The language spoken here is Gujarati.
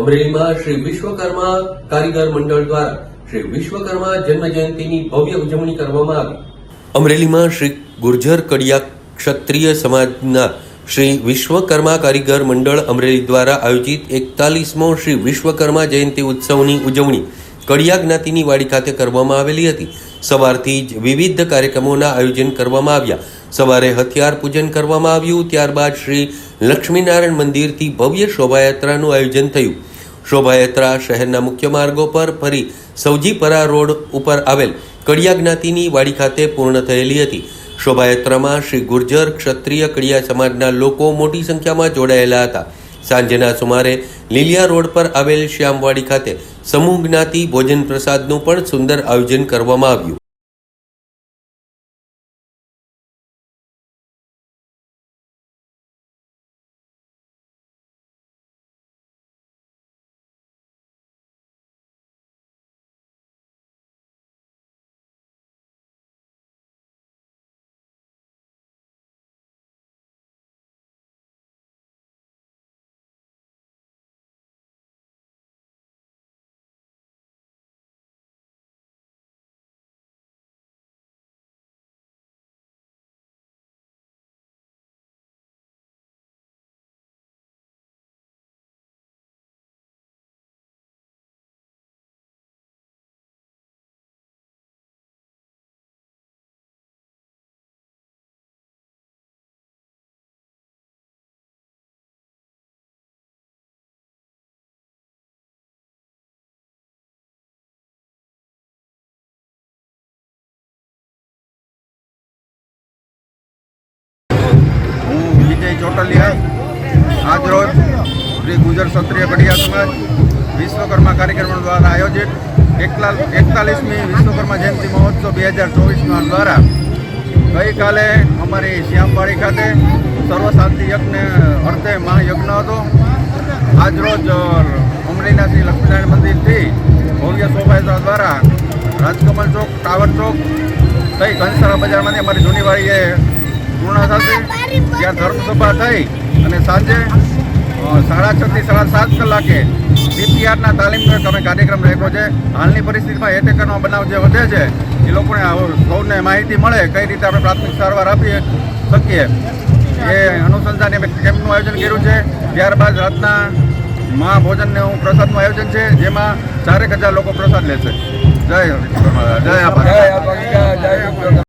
અમરેલીમાં શ્રી વિશ્વકર્મા કારીગર મંડળ દ્વારા શ્રી વિશ્વકર્મા જન્મ જયંતિની ભવ્ય ઉજવણી કરવામાં આવી. અમરેલીમાં શ્રી ગુર્જર કડિયા ક્ષત્રિય સમાજના શ્રી વિશ્વકર્મા કારીગર મંડળ અમરેલી દ્વારા આયોજિત એકતાલીસમો શ્રી વિશ્વકર્મા જયંતિ ઉત્સવની ઉજવણી કડિયા જ્ઞાતિની વાડી ખાતે કરવામાં આવેલી હતી. સવારથી જ વિવિધ કાર્યક્રમોના આયોજન કરવામાં આવ્યા. સવારે હથિયાર પૂજન કરવામાં આવ્યું, ત્યારબાદ શ્રી લક્ષ્મીનારાયણ મંદિરથી ભવ્ય શોભાયાત્રાનું આયોજન થયું. શોભાયાત્રા શહેરના મુખ્ય માર્ગો પર ફરી સૌજીપરા રોડ ઉપર આવેલ કડિયા જ્ઞાતિની વાડી ખાતે પૂર્ણ થયેલી હતી. શોભાયાત્રામાં શ્રી ગુર્જર ક્ષત્રિય કડિયા સમાજના લોકો મોટી સંખ્યામાં જોડાયેલા હતા. સાંજના સુમારે લીલિયા રોડ પર આવેલ શ્યામવાડી ખાતે સમૂહ જ્ઞાતિ ભોજન પ્રસાદનું પણ સુંદર આયોજન કરવામાં આવ્યું. વિજય ચોટલિયા આજરોજ શ્રી ગુજર ક્ષત્રિય ગઢિયા સમાજ વિશ્વકર્મા કાર્યક્રમ દ્વારા આયોજિત એકલા એકતાલીસમી વિશ્વકર્મા જયંતિ મહોત્સવ બે હજાર ચોવીસમાં દ્વારા ગઈકાલે અમારી શ્યામવાડી ખાતે સર્વશાંતિ યજ્ઞ અર્થે મહાયજ્ઞ હતો. આજરોજ અમરેલીના શ્રી લક્ષ્મીનારાયણ મંદિરથી ભવ્ય શોભાયાત્રા દ્વારા રાજકમલ ચોક, ટાવર ચોક થઈ કંસારા બજારમાંથી અમારી જૂની વાડીએ પૂર્ણ ખાતે ત્યાં ધર્મસભા થઈ અને સાંજે સાડા છથી સાડા સાત કલાકે સીપીઆરના તાલીમ અમે કાર્યક્રમ રાખ્યો છે. હાલની પરિસ્થિતિમાં એટેકરનો બનાવ જે વધે છે, એ લોકોને સૌને માહિતી મળે કઈ રીતે આપણે પ્રાથમિક સારવાર આપી શકીએ. એ અનુસંધાને અમે કેમ્પનું આયોજન કર્યું છે. ત્યારબાદ રાતના મહાભોજનનું પ્રસાદનું આયોજન છે, જેમાં ચારેક હજાર લોકો પ્રસાદ લેશે. જય હરિ. જય આભાર.